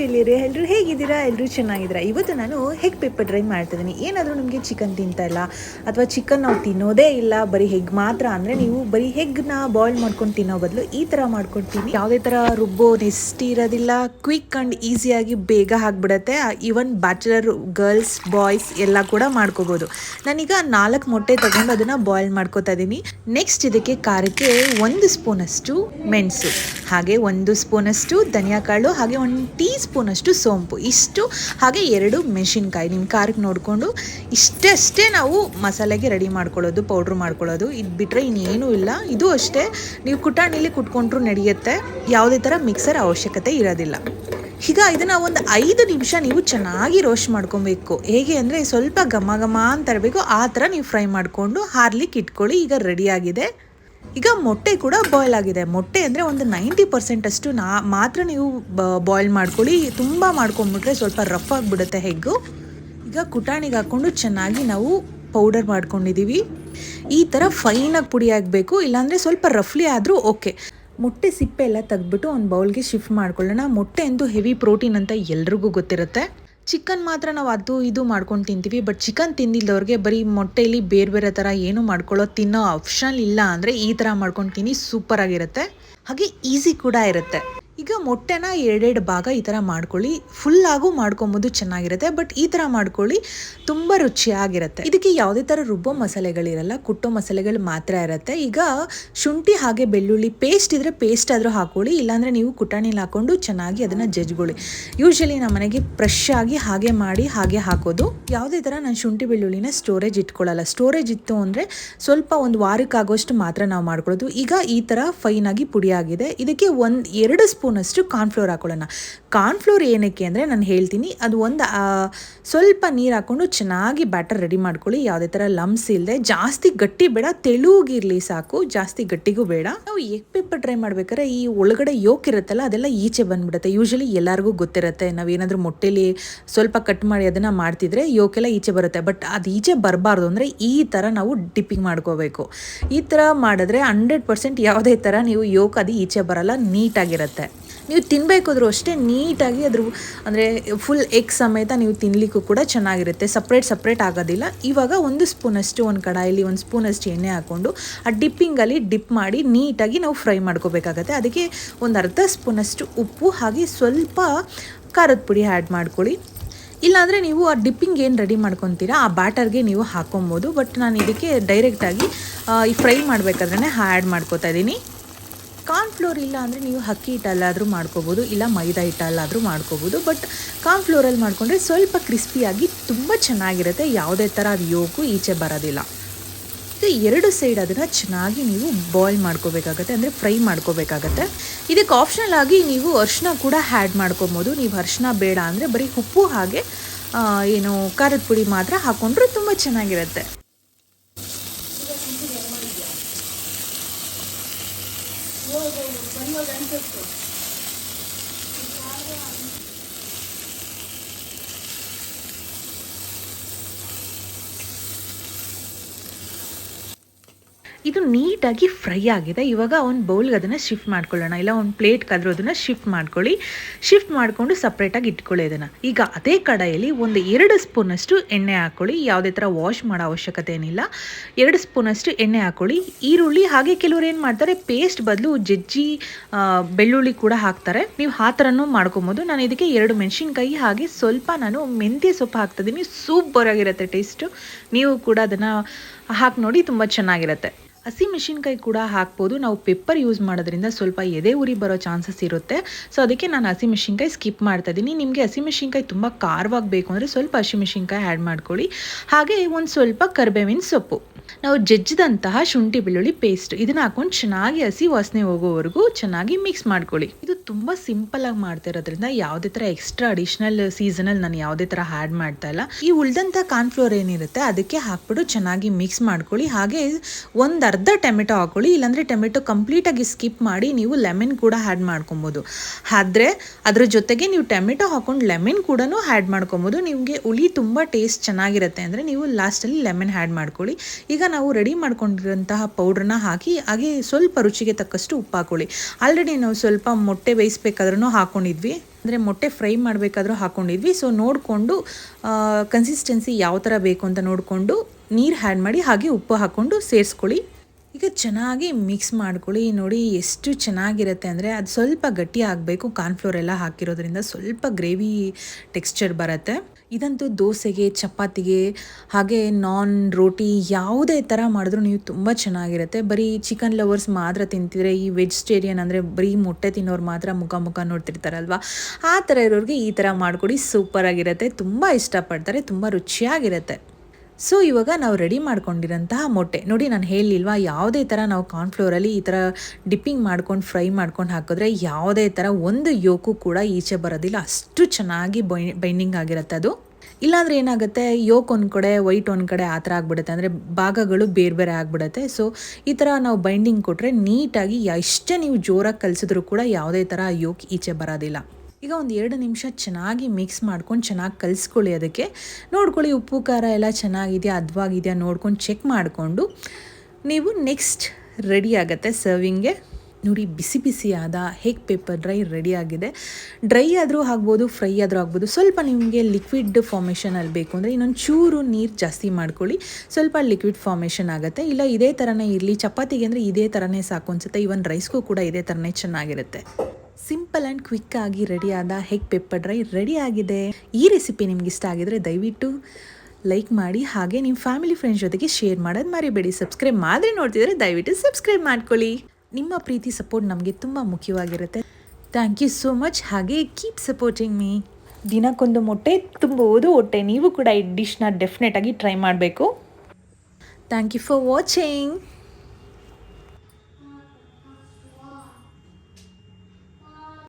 ಗೆಳೆಯರೆ ಎಲ್ಲರೂ ಹೇಗಿದ್ದೀರಾ? ಎಲ್ಲರೂ ಚೆನ್ನಾಗಿದ್ದೀರಾ? ಇವತ್ತು ನಾನು ಹೆಗ್ ಪೆಪ್ಪರ್ ಡ್ರೈ ಮಾಡ್ತಿದ್ದೀನಿ. ಏನಾದರೂ ನಿಮಗೆ ಚಿಕನ್ ತಿಂತಾ ಇಲ್ಲ, ಅಥವಾ ಚಿಕನ್ ನಾವು ತಿನ್ನೋದೇ ಇಲ್ಲ, ಬರೀ ಹೆಗ್ ಮಾತ್ರ ಅಂದರೆ ನೀವು ಬರೀ ಹೆಗ್ನ ಬಾಯ್ಲ್ ಮಾಡ್ಕೊಂಡು ತಿನ್ನೋ ಬದಲು ಈ ಥರ ಮಾಡ್ಕೊಳ್ತೀನಿ ಯಾವುದೇ ಥರ ರುಬ್ಬೋ ನೆಸ್ಟಿ ಇರೋದಿಲ್ಲ. ಕ್ವಿಕ್ ಆ್ಯಂಡ್ ಈಸಿಯಾಗಿ ಬೇಗ ಆಗಿಬಿಡುತ್ತೆ. ಈವನ್ ಬ್ಯಾಚುಲರ್ ಗರ್ಲ್ಸ್ ಬಾಯ್ಸ್ ಎಲ್ಲ ಕೂಡ ಮಾಡ್ಕೋಬೋದು. ನಾನೀಗ ನಾಲ್ಕು ಮೊಟ್ಟೆ ತಗೊಂಡು ಅದನ್ನು ಬಾಯ್ಲ್ ಮಾಡ್ಕೋತಾ ಇದ್ದೀನಿ ನೆಕ್ಸ್ಟ್ ಇದಕ್ಕೆ ಖಾರಕ್ಕೆ ಒಂದು ಸ್ಪೂನಷ್ಟು ಮೆಣಸು, ಹಾಗೆ ಒಂದು ಸ್ಪೂನಷ್ಟು ಧನಿಯಾ ಕಾಳು, ಹಾಗೆ ಒಂದು ಟೀ ಸ್ಪೂನಷ್ಟು ಸೋಂಪು. ಇಷ್ಟು, ಹಾಗೆ ಎರಡು ಮೆಣಸಿನ್ಕಾಯಿ. ನಿಮ್ಮ ಖಾರಕ್ಕೆ ನೋಡಿಕೊಂಡು ಇಷ್ಟಷ್ಟೇ ನಾವು ಮಸಾಲೆಗೆ ರೆಡಿ ಮಾಡ್ಕೊಳ್ಳೋದು ಪೌಡ್ರ್ ಮಾಡ್ಕೊಳ್ಳೋದು. ಇದು ಬಿಟ್ಟರೆ ಇನ್ನೇನೂ ಇಲ್ಲ. ಇದು ಅಷ್ಟೇ. ನೀವು ಕುಟಾಣಿಲಿ ಕುಟ್ಕೊಂಡ್ರೂ ನಡೆಯುತ್ತೆ. ಯಾವುದೇ ಥರ ಮಿಕ್ಸರ್ ಅವಶ್ಯಕತೆ ಇರೋದಿಲ್ಲ. ಈಗ ಇದನ್ನು ಒಂದು ಐದು ನಿಮಿಷ ನೀವು ಚೆನ್ನಾಗಿ ರೋಸ್ಟ್ ಮಾಡ್ಕೊಬೇಕು. ಹೇಗೆ ಅಂದರೆ ಸ್ವಲ್ಪ ಘಮ ಘಮ ಅಂತ ಇರಬೇಕು. ಆ ಥರ ನೀವು ಫ್ರೈ ಮಾಡಿಕೊಂಡು ಹಾರ್ಲಿಕ್ಕೆ ಇಟ್ಕೊಳ್ಳಿ. ಈಗ ರೆಡಿಯಾಗಿದೆ ಈಗ ಮೊಟ್ಟೆ ಕೂಡ ಬಾಯ್ಲ್ ಆಗಿದೆ. ಮೊಟ್ಟೆ ಅಂದರೆ ಒಂದು ನೈಂಟಿ ಪರ್ಸೆಂಟ್ ಅಷ್ಟು ನಾ, ಮಾತ್ರ ನೀವು ಬಾಯ್ಲ್ ಮಾಡ್ಕೊಳ್ಳಿ. ತುಂಬ ಮಾಡ್ಕೊಂಬಿಟ್ರೆ ಸ್ವಲ್ಪ ರಫ್ ಆಗಿಬಿಡುತ್ತೆ ಹೆಗ್ಗು. ಈಗ ಕುಟಾಣಿಗೆ ಹಾಕ್ಕೊಂಡು ಚೆನ್ನಾಗಿ ನಾವು ಪೌಡರ್ ಮಾಡ್ಕೊಂಡಿದ್ದೀವಿ ಈ ಥರ ಫೈನಾಗಿ ಪುಡಿ ಆಗಬೇಕು. ಇಲ್ಲಾಂದರೆ ಸ್ವಲ್ಪ ರಫ್ಲಿ ಆದರೂ ಓಕೆ ಮೊಟ್ಟೆ ಸಿಪ್ಪೆ ಎಲ್ಲ ತೆಗೆದ್ಬಿಟ್ಟು ಒಂದು ಬೌಲ್ಗೆ ಶಿಫ್ಟ್ ಮಾಡ್ಕೊಳ್ಳೋಣ. ಮೊಟ್ಟೆ ಅಂತೂ ಹೆವಿ ಪ್ರೋಟೀನ್ ಅಂತ ಎಲ್ರಿಗೂ ಗೊತ್ತಿರುತ್ತೆ. ಚಿಕನ್ ಮಾತ್ರ ನಾವು ಅದು ಇದು ಮಾಡ್ಕೊಂಡು ತಿಂತೀವಿ ಬಟ್ ಚಿಕನ್ ತಿಂದಿಲ್ಲದವ್ರಿಗೆ ಬರೀ ಮೊಟ್ಟೆಯಲ್ಲಿ ಬೇರೆ ಬೇರೆ ಥರ ಏನು ಮಾಡ್ಕೊಳ್ಳೋ ತಿನ್ನೋ ಆಪ್ಷನ್ ಇಲ್ಲ ಅಂದರೆ ಈ ಥರ ಮಾಡ್ಕೊಂಡು ತಿನ್ನಿ ಸೂಪರ್ ಆಗಿರುತ್ತೆ. ಹಾಗೆ ಈಸಿ ಕೂಡ ಇರುತ್ತೆ. ಈಗ ಮೊಟ್ಟೆನ ಎರಡೆರಡು ಭಾಗ ಈ ಥರ ಮಾಡ್ಕೊಳ್ಳಿ. ಫುಲ್ಲಾಗೂ ಮಾಡ್ಕೊಂಬೋದು ಚೆನ್ನಾಗಿರುತ್ತೆ ಬಟ್ ಈ ಥರ ಮಾಡ್ಕೊಳ್ಳಿ ತುಂಬ ರುಚಿಯಾಗಿರುತ್ತೆ. ಇದಕ್ಕೆ ಯಾವುದೇ ಥರ ರುಬ್ಬೋ ಮಸಾಲೆಗಳಿರಲ್ಲ, ಕುಟ್ಟೋ ಮಸಾಲೆಗಳು ಮಾತ್ರ ಇರುತ್ತೆ. ಈಗ ಶುಂಠಿ ಹಾಗೆ ಬೆಳ್ಳುಳ್ಳಿ ಪೇಸ್ಟ್ ಇದ್ದರೆ ಪೇಸ್ಟ್ ಆದರೂ ಹಾಕೊಳ್ಳಿ, ಇಲ್ಲಾಂದರೆ ನೀವು ಕುಟಾಣಿಲಿ ಹಾಕ್ಕೊಂಡು ಚೆನ್ನಾಗಿ ಅದನ್ನು ಜಜ್ಗೊಳ್ಳಿ ಯೂಶ್ವಲಿ ನಮ್ಮ ಮನೆಗೆ ಫ್ರೆಶ್ ಆಗಿ ಹಾಗೆ ಮಾಡಿ ಹಾಗೆ ಹಾಕೋದು. ಯಾವುದೇ ಥರ ನಾನು ಶುಂಠಿ ಬೆಳ್ಳುಳ್ಳಿನ ಸ್ಟೋರೇಜ್ ಇಟ್ಕೊಳ್ಳಲ್ಲ. ಸ್ಟೋರೇಜ್ ಇತ್ತು ಅಂದರೆ ಸ್ವಲ್ಪ ಒಂದು ವಾರಕ್ಕಾಗೋಷ್ಟು ಮಾತ್ರ ನಾವು ಮಾಡ್ಕೊಳ್ಳೋದು. ಈಗ ಈ ಥರ ಫೈನಾಗಿ ಪುಡಿಯಾಗಿದೆ. ಇದಕ್ಕೆ ಒಂದು ಎರಡು ಸ್ಪೂನಷ್ಟು ಕಾರ್ನ್ಫ್ಲೋರ್ ಹಾಕೊಳ್ಳೋಣ. ಕಾರ್ನ್ಫ್ಲೋರ್ ಏನಕ್ಕೆ ಅಂದರೆ ನಾನು ಹೇಳ್ತೀನಿ, ಅದು ಒಂದು ಸ್ವಲ್ಪ ನೀರು ಹಾಕ್ಕೊಂಡು ಚೆನ್ನಾಗಿ ಬ್ಯಾಟರ್ ರೆಡಿ ಮಾಡ್ಕೊಳ್ಳಿ. ಯಾವುದೇ ಥರ ಲಮ್ಸ್ ಇಲ್ಲದೆ ಜಾಸ್ತಿ ಗಟ್ಟಿ ಬೇಡ, ತೆಳುಗಿರಲಿ ಸಾಕು, ಜಾಸ್ತಿ ಗಟ್ಟಿಗೂ ಬೇಡ. ನಾವು ಎಗ್ ಪೇಪರ್ ಟ್ರೈ ಮಾಡ್ಬೇಕಾದ್ರೆ ಈ ಒಳಗಡೆ ಯೋಕ್ ಇರುತ್ತಲ್ಲ, ಅದೆಲ್ಲ ಈಚೆ ಬಂದ್ಬಿಡುತ್ತೆ. ಯೂಶಲಿ ಎಲ್ಲರಿಗೂ ಗೊತ್ತಿರುತ್ತೆ, ನಾವೇನಾದರೂ ಮೊಟ್ಟೆಲಿ ಸ್ವಲ್ಪ ಕಟ್ ಮಾಡಿ ಅದನ್ನು ಮಾಡ್ತಿದ್ರೆ ಯೋಕೆಲ್ಲ ಈಚೆ ಬರುತ್ತೆ. ಬಟ್ ಅದು ಈಚೆ ಬರಬಾರ್ದು ಅಂದರೆ ಈ ಥರ ನಾವು ಡಿಪ್ಪಿಂಗ್ ಮಾಡ್ಕೋಬೇಕು. ಈ ಥರ ಮಾಡಿದ್ರೆ ಹಂಡ್ರೆಡ್ ಪರ್ಸೆಂಟ್ ಯಾವುದೇ ಥರ ನೀವು ಯೋಕ್ ಅದು ಈಚೆ ಬರಲ್ಲ, ನೀಟಾಗಿರುತ್ತೆ. ನೀವು ತಿನ್ನಬೇಕಾದ್ರೂ ಅಷ್ಟೇ ನೀಟಾಗಿ ಅದ್ರ ಅಂದರೆ ಫುಲ್ ಎಗ್ ಸಮೇತ ನೀವು ತಿನ್ನಲಿಕ್ಕೂ ಕೂಡ ಚೆನ್ನಾಗಿರುತ್ತೆ. ಸಪ್ರೇಟ್ ಸಪ್ರೇಟ್ ಆಗೋದಿಲ್ಲ. ಇವಾಗ ಒಂದು ಸ್ಪೂನಷ್ಟು, ಒಂದು ಕಡಾಯಲ್ಲಿ ಒಂದು ಸ್ಪೂನಷ್ಟು ಎಣ್ಣೆ ಹಾಕ್ಕೊಂಡು ಆ ಡಿಪ್ಪಿಂಗಲ್ಲಿ ಡಿಪ್ ಮಾಡಿ ನೀಟಾಗಿ ನಾವು ಫ್ರೈ ಮಾಡ್ಕೋಬೇಕಾಗತ್ತೆ. ಅದಕ್ಕೆ ಒಂದು ಅರ್ಧ ಸ್ಪೂನಷ್ಟು ಉಪ್ಪು, ಹಾಗೆ ಸ್ವಲ್ಪ ಖಾರದ ಪುಡಿ ಆ್ಯಡ್ ಮಾಡ್ಕೊಳ್ಳಿ. ಇಲ್ಲಾಂದರೆ ನೀವು ಆ ಡಿಪ್ಪಿಂಗ್ ಏನು ರೆಡಿ ಮಾಡ್ಕೊತೀರಾ, ಆ ಬ್ಯಾಟರ್ಗೆ ನೀವು ಹಾಕೊಬೋದು. ಬಟ್ ನಾನು ಇದಕ್ಕೆ ಡೈರೆಕ್ಟಾಗಿ ಈ ಫ್ರೈ ಮಾಡಬೇಕಾದ್ರೆ ಆ್ಯಡ್ ಮಾಡ್ಕೋತಾ ಇದ್ದೀನಿ. ಕಾರ್ನ್ಫ್ಲೋರ್ ಇಲ್ಲ ಅಂದರೆ ನೀವು ಅಕ್ಕಿ ಹಿಟ್ಟಲ್ಲಾದರೂ ಮಾಡ್ಕೋಬೋದು, ಇಲ್ಲ ಮೈದಾ ಹಿಟ್ಟಲ್ಲಾದರೂ ಮಾಡ್ಕೋಬೋದು. ಬಟ್ ಕಾರ್ನ್ ಫ್ಲೋರಲ್ಲಿ ಮಾಡಿಕೊಂಡ್ರೆ ಸ್ವಲ್ಪ ಕ್ರಿಸ್ಪಿಯಾಗಿ ತುಂಬ ಚೆನ್ನಾಗಿರುತ್ತೆ. ಯಾವುದೇ ಥರ ಅದು ಯೋಗು ಈಚೆ ಬರೋದಿಲ್ಲ. ಇದು ಎರಡು ಸೈಡ್ ಅದನ್ನು ಚೆನ್ನಾಗಿ ನೀವು ಬಾಯ್ಲ್ ಮಾಡ್ಕೋಬೇಕಾಗತ್ತೆ, ಅಂದರೆ ಫ್ರೈ ಮಾಡ್ಕೋಬೇಕಾಗತ್ತೆ. ಇದಕ್ಕೆ ಆಪ್ಷನಲ್ ಆಗಿ ನೀವು ಅರಿಶಿನ ಕೂಡ ಹ್ಯಾಡ್ ಮಾಡ್ಕೊಬೋದು. ನೀವು ಅರ್ಶಿನ ಬೇಡ ಅಂದರೆ ಬರೀ ಉಪ್ಪು ಹಾಗೆ ಏನು ಖಾರದ ಪುಡಿ ಮಾತ್ರ ಹಾಕ್ಕೊಂಡ್ರೆ ತುಂಬ ಚೆನ್ನಾಗಿರುತ್ತೆ. হলো ল্যাম্পের ಇದು ನೀಟಾಗಿ ಫ್ರೈ ಆಗಿದೆ. ಇವಾಗ ಒಂದು ಬೌಲ್ಗೆ ಅದನ್ನು ಶಿಫ್ಟ್ ಮಾಡ್ಕೊಳ್ಳೋಣ. ಇಲ್ಲ ಒಂದು ಪ್ಲೇಟ್ಗಾದರೂ ಅದನ್ನು ಶಿಫ್ಟ್ ಮಾಡ್ಕೊಳ್ಳಿ. ಶಿಫ್ಟ್ ಮಾಡಿಕೊಂಡು ಸಪ್ರೇಟಾಗಿ ಇಟ್ಕೊಳ್ಳಿ ಅದನ್ನು. ಈಗ ಅದೇ ಕಡಾಯಲ್ಲಿ ಒಂದು ಎರಡು ಸ್ಪೂನಷ್ಟು ಎಣ್ಣೆ ಹಾಕ್ಕೊಳ್ಳಿ ಯಾವುದೇ ಥರ ವಾಶ್ ಮಾಡೋ ಅವಶ್ಯಕತೆ ಏನಿಲ್ಲ. ಎರಡು ಸ್ಪೂನಷ್ಟು ಎಣ್ಣೆ ಹಾಕ್ಕೊಳ್ಳಿ ಈರುಳ್ಳಿ ಹಾಗೆ ಕೆಲವರು ಏನು ಮಾಡ್ತಾರೆ ಪೇಸ್ಟ್ ಬದಲು ಜಜ್ಜಿ ಬೆಳ್ಳುಳ್ಳಿ ಕೂಡ ಹಾಕ್ತಾರೆ. ನೀವು ಆ ಥರನೂ ಮಾಡ್ಕೊಬೋದು. ನಾನು ಇದಕ್ಕೆ ಎರಡು ಮೆಣಸಿನ್ಕಾಯಿ ಹಾಗೆ ಸ್ವಲ್ಪ ನಾನು ಮೆಂತ್ಯ ಸೊಪ್ಪು ಹಾಕ್ತಿದ್ದೀನಿ. ಸೂಪರ್ ಆಗಿರುತ್ತೆ ಟೇಸ್ಟು. ನೀವು ಕೂಡ ಅದನ್ನು ಹಾಕಿ ನೋಡಿ, ತುಂಬ ಚೆನ್ನಾಗಿರುತ್ತೆ. ಹಸಿ ಮೆಣಸಿನ್ಕಾಯಿ ಕೂಡ ಹಾಕ್ಬೋದು. ನಾವು ಪೆಪ್ಪರ್ ಯೂಸ್ ಮಾಡೋದ್ರಿಂದ ಸ್ವಲ್ಪ ಎದೆ ಉರಿ ಬರೋ ಚಾನ್ಸಸ್ ಇರುತ್ತೆ. ಸೊ ಅದಕ್ಕೆ ನಾನು ಹಸಿ ಮೆಣಸಿನ್ಕಾಯಿ ಸ್ಕಿಪ್ ಮಾಡ್ತಾ ಇದ್ದೀನಿ. ನಿಮಗೆ ಹಸಿ ಮೆಣಸಿನ್ಕಾಯಿ ತುಂಬ ಖಾರವಾಗಿ ಬೇಕು ಅಂದರೆ ಸ್ವಲ್ಪ ಹಸಿ ಮೆಣಸಿನ್ಕಾಯಿ ಆ್ಯಡ್ ಮಾಡ್ಕೊಳ್ಳಿ. ಹಾಗೆ ಒಂದು ಸ್ವಲ್ಪ ಕರ್ಬೇವಿನ ಸೊಪ್ಪು. ನಾವು ಜಜ್ಜಿದಂತಹ ಶುಂಠಿ ಬೆಳ್ಳುಳ್ಳಿ ಪೇಸ್ಟ್ ಇದನ್ನ ಹಾಕೊಂಡು ಚೆನ್ನಾಗಿ ಹಸಿ ವಾಸನೆ ಹೋಗೋವರೆಗೂ ಚೆನ್ನಾಗಿ ಮಿಕ್ಸ್ ಮಾಡ್ಕೊಳ್ಳಿ. ಇದು ತುಂಬ ಸಿಂಪಲ್ ಆಗಿ ಮಾಡ್ತಾ ಇರೋದ್ರಿಂದ ಯಾವುದೇ ತರ ಎಕ್ಸ್ಟ್ರಾ ಅಡಿಷನಲ್ ಸೀಸನಲ್ಲಿ ನಾನು ಯಾವುದೇ ತರ ಆಡ್ ಮಾಡ್ತಾ ಇಲ್ಲ. ಈ ಉಳ್ದಂಥ ಕಾರ್ನ್ಫ್ಲೋರ್ ಏನಿರುತ್ತೆ ಅದಕ್ಕೆ ಹಾಕ್ಬಿಟ್ಟು ಚೆನ್ನಾಗಿ ಮಿಕ್ಸ್ ಮಾಡ್ಕೊಳ್ಳಿ. ಹಾಗೆ ಒಂದು ಅರ್ಧ ಟೊಮೆಟೊ ಹಾಕೊಳ್ಳಿ. ಇಲ್ಲಾಂದರೆ ಟೊಮೆಟೊ ಕಂಪ್ಲೀಟಾಗಿ ಸ್ಕಿಪ್ ಮಾಡಿ ನೀವು ಲೆಮನ್ ಕೂಡ ಆಡ್ ಮಾಡ್ಕೊಬೋದು. ಆದ್ರೆ ಅದ್ರ ಜೊತೆಗೆ ನೀವು ಟೊಮೆಟೊ ಹಾಕೊಂಡು ಲೆಮನ್ ಕೂಡ ಆ್ಯಡ್ ಮಾಡ್ಕೊಬೋದು. ನಿಮಗೆ ಹುಳಿ ತುಂಬ ಟೇಸ್ಟ್ ಚೆನ್ನಾಗಿರುತ್ತೆ ಅಂದರೆ ನೀವು ಲಾಸ್ಟಲ್ಲಿ ಲೆಮನ್ ಆಡ್ ಮಾಡ್ಕೊಳ್ಳಿ. ಈಗ ನಾವು ರೆಡಿ ಮಾಡ್ಕೊಂಡಿರೋಂತಹ ಪೌಡ್ರನ್ನ ಹಾಕಿ, ಹಾಗೆ ಸ್ವಲ್ಪ ರುಚಿಗೆ ತಕ್ಕಷ್ಟು ಉಪ್ಪು ಹಾಕೊಳ್ಳಿ ಆಲ್ರೆಡಿ ನಾವು ಸ್ವಲ್ಪ ಮೊಟ್ಟೆ ಬೇಯಿಸ್ಬೇಕಾದ್ರೂ ಹಾಕ್ಕೊಂಡಿದ್ವಿ ಅಂದರೆ ಮೊಟ್ಟೆ ಫ್ರೈ ಮಾಡಬೇಕಾದ್ರೂ ಹಾಕ್ಕೊಂಡಿದ್ವಿ ಸೊ ನೋಡಿಕೊಂಡು ಕನ್ಸಿಸ್ಟೆನ್ಸಿ ಯಾವ ಥರ ಬೇಕು ಅಂತ ನೋಡಿಕೊಂಡು ನೀರು ಹ್ಯಾಡ್ ಮಾಡಿ, ಹಾಗೆ ಉಪ್ಪು ಹಾಕ್ಕೊಂಡು ಸೇರಿಸ್ಕೊಳ್ಳಿ. ಈಗ ಚೆನ್ನಾಗಿ ಮಿಕ್ಸ್ ಮಾಡ್ಕೊಳ್ಳಿ. ನೋಡಿ ಎಷ್ಟು ಚೆನ್ನಾಗಿರುತ್ತೆ ಅಂದರೆ ಅದು ಸ್ವಲ್ಪ ಗಟ್ಟಿ ಆಗಬೇಕು. ಕಾರ್ನ್ಫ್ಲೋರ್ ಎಲ್ಲ ಹಾಕಿರೋದ್ರಿಂದ ಸ್ವಲ್ಪ ಗ್ರೇವಿ ಟೆಕ್ಸ್ಚರ್ ಬರುತ್ತೆ. ಇದಂತೂ ದೋಸೆಗೆ, ಚಪಾತಿಗೆ, ಹಾಗೆ ನಾನ್ ರೋಟಿ ಯಾವುದೇ ಥರ ಮಾಡಿದ್ರೂ ನೀವು ತುಂಬ ಚೆನ್ನಾಗಿರುತ್ತೆ. ಬರೀ ಚಿಕನ್ ಲವರ್ಸ್ ಮಾತ್ರ ತಿಂತಿದ್ರೆ, ಈ ವೆಜಿಟೇರಿಯನ್ ಅಂದರೆ ಬರೀ ಮೊಟ್ಟೆ ತಿನ್ನೋರು ಮಾತ್ರ ಮುಖ ಮುಖ ನೋಡ್ತಿರ್ತಾರಲ್ವಾ? ಆ ಥರ ಇರೋರಿಗೆ ಈ ಥರ ಮಾಡಿಕೊಡಿ. ಸೂಪರಾಗಿರುತ್ತೆ ತುಂಬ ಇಷ್ಟಪಡ್ತಾರೆ. ತುಂಬ ರುಚಿಯಾಗಿರುತ್ತೆ. ಸೊ ಇವಾಗ ನಾವು ರೆಡಿ ಮಾಡ್ಕೊಂಡಿರೋಂತಹ ಮೊಟ್ಟೆ. ನೋಡಿ, ನಾನು ಹೇಳಿಲ್ವಾ, ಯಾವುದೇ ಥರ ನಾವು ಕಾರ್ನ್ಫ್ಲೋರಲ್ಲಿ ಈ ಥರ ಡಿಪ್ಪಿಂಗ್ ಮಾಡ್ಕೊಂಡು ಫ್ರೈ ಮಾಡ್ಕೊಂಡು ಹಾಕಿದ್ರೆ ಯಾವುದೇ ಥರ ಒಂದು ಯೋಕು ಕೂಡ ಈಚೆ ಬರೋದಿಲ್ಲ. ಅಷ್ಟು ಚೆನ್ನಾಗಿ ಬೈ ಬೈಂಡಿಂಗ್ ಆಗಿರುತ್ತೆ ಅದು. ಇಲ್ಲಾಂದ್ರೆ ಏನಾಗುತ್ತೆ, ಯೋಕ್ ಒಂದು ಕಡೆ ವೈಟ್ ಒಂದು ಕಡೆ ಆ ಥರ ಆಗ್ಬಿಡುತ್ತೆ. ಅಂದರೆ ಭಾಗಗಳು ಬೇರೆ ಬೇರೆ ಆಗಿಬಿಡುತ್ತೆ. ಸೊ ಈ ಥರ ನಾವು ಬೈಂಡಿಂಗ್ ಕೊಟ್ಟರೆ ನೀಟಾಗಿ, ಎಷ್ಟೇ ನೀವು ಜೋರಾಗಿ ಕಲಿಸಿದ್ರು ಕೂಡ ಯಾವುದೇ ಥರ ಯೋಕ್ ಈಚೆ ಬರೋದಿಲ್ಲ. ಈಗ ಒಂದು ಎರಡು ನಿಮಿಷ ಚೆನ್ನಾಗಿ ಮಿಕ್ಸ್ ಮಾಡ್ಕೊಂಡು ಚೆನ್ನಾಗಿ ಕಲಿಸ್ಕೊಳ್ಳಿ ಅದಕ್ಕೆ. ನೋಡ್ಕೊಳ್ಳಿ ಉಪ್ಪು, ಖಾರ ಎಲ್ಲ ಚೆನ್ನಾಗಿದೆಯಾ, ಅದ್ವಾಗಿದೆಯಾ ನೋಡ್ಕೊಂಡು ಚೆಕ್ ಮಾಡಿಕೊಂಡು. ನೀವು ನೆಕ್ಸ್ಟ್ ರೆಡಿ ಆಗುತ್ತೆ ಸರ್ವಿಂಗ್ಗೆ ನೋಡಿ ಬಿಸಿ ಬಿಸಿ ಆದ ಹೇಗ್ ಪೇಪರ್ ಡ್ರೈ ರೆಡಿ ಆಗಿದೆ. ಡ್ರೈ ಆದರೂ ಆಗ್ಬೋದು ಫ್ರೈ ಆದರೂ ಆಗ್ಬೋದು. ಸ್ವಲ್ಪ ನಿಮಗೆ ಲಿಕ್ವಿಡ್ ಫಾರ್ಮೇಷನಲ್ಲಿ ಬೇಕು ಅಂದರೆ ಇನ್ನೊಂದು ಚೂರು ನೀರು ಜಾಸ್ತಿ ಮಾಡ್ಕೊಳ್ಳಿ. ಸ್ವಲ್ಪ ಲಿಕ್ವಿಡ್ ಫಾರ್ಮೇಷನ್ ಆಗುತ್ತೆ. ಇಲ್ಲ ಇದೇ ಥರನೇ ಇರಲಿ, ಚಪಾತಿಗೆ ಅಂದರೆ ಇದೇ ಥರನೇ ಸಾಕು ಅನ್ಸುತ್ತೆ. ಈವನ್ ರೈಸ್ಗೂ ಕೂಡ ಇದೇ ಥರನೇ ಚೆನ್ನಾಗಿರುತ್ತೆ. ಸಿಂಪಲ್ ಆ್ಯಂಡ್ ಕ್ವಿಕ್ ಆಗಿ ರೆಡಿಯಾದ ಹೆಗ್ ಪೆಪ್ಪರ್ ಡ್ರೈ ರೆಡಿ ಆಗಿದೆ. ಈ ರೆಸಿಪಿ ನಿಮ್ಗೆ ಇಷ್ಟ ಆಗಿದ್ರೆ ದಯವಿಟ್ಟು ಲೈಕ್ ಮಾಡಿ, ಹಾಗೆ ನಿಮ್ಮ ಫ್ಯಾಮಿಲಿ ಫ್ರೆಂಡ್ಸ್ ಜೊತೆಗೆ ಶೇರ್ ಮಾಡೋದು ಮರಿಬೇಡಿ. ಸಬ್ಸ್ಕ್ರೈಬ್ ಮಾಡಿ ನೋಡ್ತಿದ್ರೆ ದಯವಿಟ್ಟು ಸಬ್ಸ್ಕ್ರೈಬ್ ಮಾಡ್ಕೊಳ್ಳಿ. ನಿಮ್ಮ ಪ್ರೀತಿ ಸಪೋರ್ಟ್ ನಮಗೆ ತುಂಬ ಮುಖ್ಯವಾಗಿರುತ್ತೆ. ಥ್ಯಾಂಕ್ ಯು ಸೋ ಮಚ್ ಹಾಗೆ ಕೀಪ್ ಸಪೋರ್ಟಿಂಗ್ ಮೀ ದಿನಕ್ಕೊಂದು ಮೊಟ್ಟೆ ತುಂಬುವುದು ಹೊಟ್ಟೆ ನೀವು ಕೂಡ ಈ ಡಿಶ್ನ ಡೆಫಿನೆಟಾಗಿ ಟ್ರೈ ಮಾಡಬೇಕು. Thank you for watching